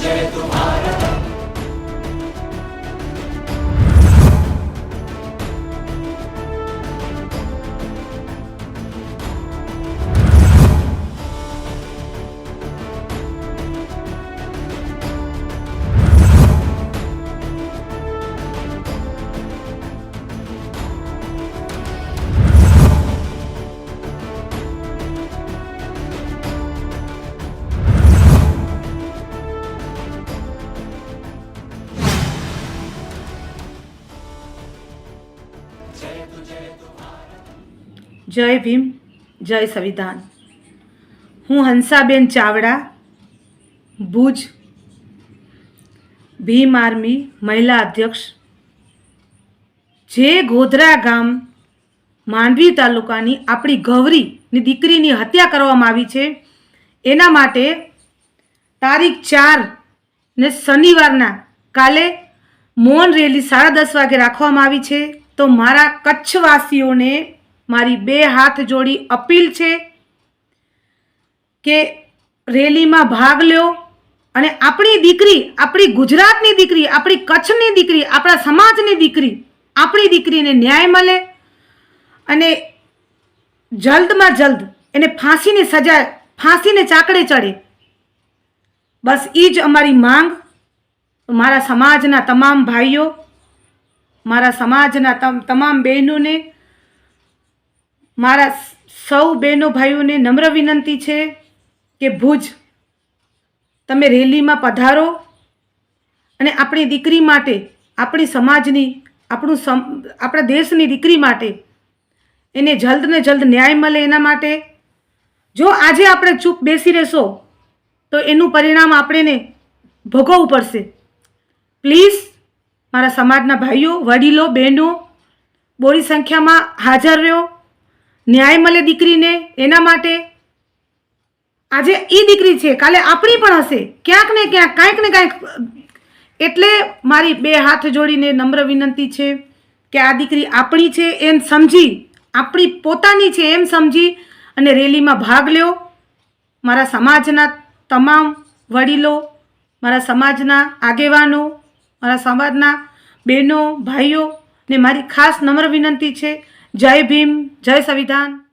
Sanche tu જય ભીમ, જય સંવિધાન. હું હંસાબેન ચાવડા, ભુજ, ભીમ આર્મી મહિલા અધ્યક્ષ. જે ગોધરા ગામ, માંડવી તાલુકાની આપણી ગૌરીની દીકરીની હત્યા કરવામાં આવી છે, એના માટે તારીખ ચાર ને શનિવારના કાલે મૌન રેલી સાડા દસ વાગે રાખવામાં આવી છે. તો મારા કચ્છવાસીઓને મારી બે હાથ જોડી અપીલ છે કે રેલીમાં ભાગ લ્યો અને આપણી દીકરી, આપણી ગુજરાતની દીકરી, આપણી કચ્છની દીકરી, આપણા સમાજની દીકરી, આપણી દીકરીને ન્યાય મળે અને જલ્દમાં જલ્દ એને ફાંસીની સજા, ફાંસીને ચાકડે ચડે. બસ એ જ અમારી માંગ. મારા સમાજના તમામ ભાઈઓ મારા સમાજના તમ- તમામ બહેનોને, મારા સૌ બહેનો ભાઈઓને નમ્ર વિનંતી છે કે ભુજ તમે રેલીમાં પધારો અને આપણી દીકરી માટે, આપણી સમાજની, આપણું સમ, આપણા દેશની દીકરી માટે એને જલ્દ ને જલ્દ ન્યાય મળે એના માટે. જો આજે આપણે ચૂપ બેસી રહેશો, તો એનું પરિણામ આપણેને ભોગવવું પડશે. પ્લીઝ મારા સમાજના ભાઈઓ, વડીલો, બહેનો બોડી સંખ્યામાં હાજર રહ્યો. ન્યાય મળે દીકરીને એના માટે. આજે એ દીકરી છે, કાલે આપણી પણ હશે. ક્યાંક ને ક્યાંક, કાંઈક ને કાંઈક, એટલે મારી બે હાથ જોડીને નમ્ર વિનંતી છે કે આ દીકરી આપણી છે એમ સમજી, આપણી પોતાની છે એમ સમજી અને રેલીમાં ભાગ લ્યો. મારા સમાજના તમામ વડીલો, મારા સમાજના આગેવાનો મારા સમાજના બહેનો ભાઈઓ ને મારી ખાસ નમ્ર વિનંતી છે. જય ભીમ જય સંવિધાન.